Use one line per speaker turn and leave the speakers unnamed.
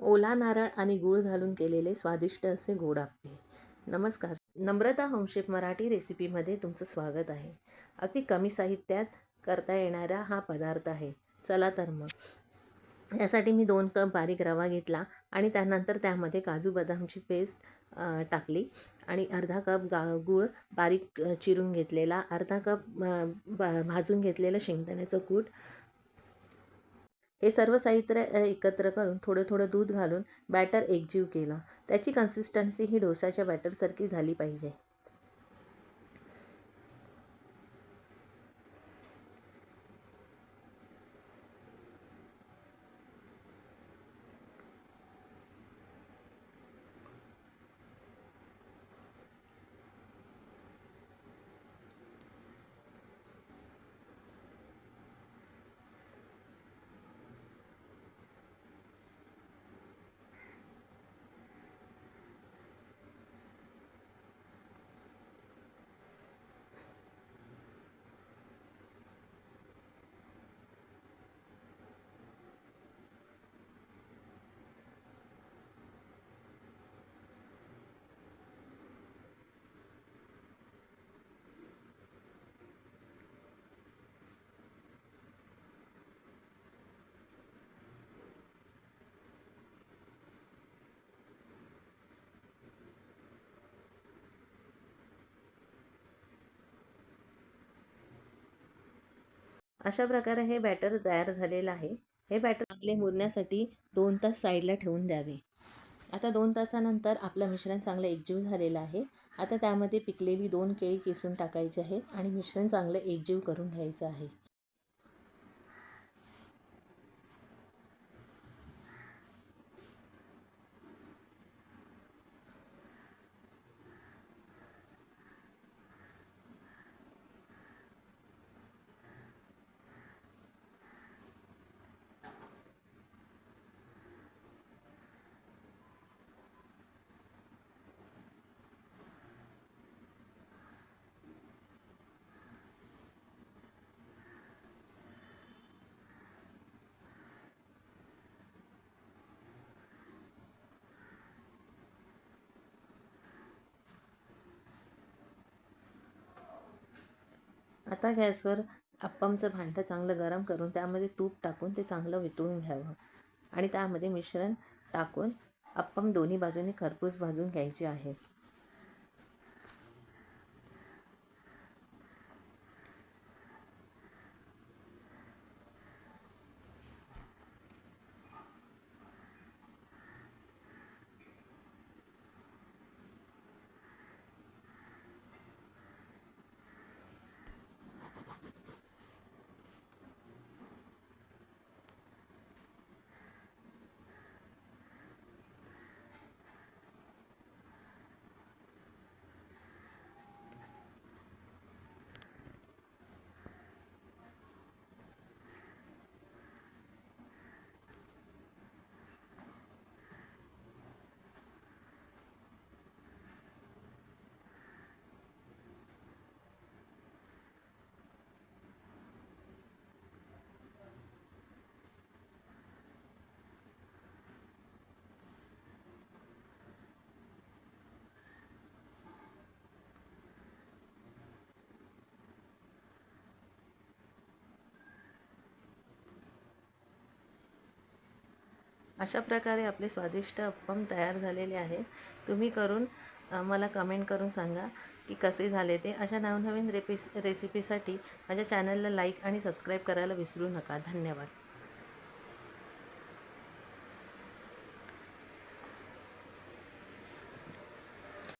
ओला नारळ आणि गूळ घालून केलेले स्वादिष्ट असे गोड आप्पे. नमस्कार. नम्रता होमशेप मराठी रेसिपीमध्ये तुमचं स्वागत आहे. अगदी कमी साहित्यात करता येणारा हा पदार्थ आहे. चला तर मग. यासाठी मी दोन कप बारीक रवा घेतला आणि त्यानंतर त्यामध्ये काजू बदामची पेस्ट टाकली आणि अर्धा कप गा गूळ बारीक चिरून घेतलेला अर्धा कप भाजून घेतलेलं शेंगदाण्याचं कूट हे सर्व साहित्य एकत्र करून थोडं थोडं दूध घालून बॅटर एकजीव केलं. त्याची कन्सिस्टन्सी ही डोसाच्या बॅटरसारखी झाली पाहिजे. अशा प्रकारे हे बॅटर तयार झालेलं आहे. हे बॅटर चांगले मुरण्यासाठी दोन तास साईडला ठेवून द्यावे. आता दोन तासानंतर आपलं मिश्रण चांगलं एकजीव झालेलं आहे. आता त्यामध्ये पिकलेली दोन केळी किसून टाकायची आहे आणि मिश्रण चांगलं एकजीव करून घ्यायचं आहे. आता गॅसवर अप्पमचं भांडं चांगलं गरम करून त्यामध्ये तूप टाकून ते चांगलं वितळून घ्यावं. आणि त्यामध्ये मिश्रण टाकून अप्पम दोन्ही बाजूने खरपूस भाजून घ्यायचे आहे. अशा प्रकारे आपले स्वादिष्ट अप्पम तयार झालेले आहेत. तुम्ही करून मला कमेंट करून सांगा की कसे झाले ते. अशा नवनवीन रेपिस रेसिपीसाठी माझ्या चॅनलला लाईक आणि सबस्क्राईब करायला विसरू नका. धन्यवाद.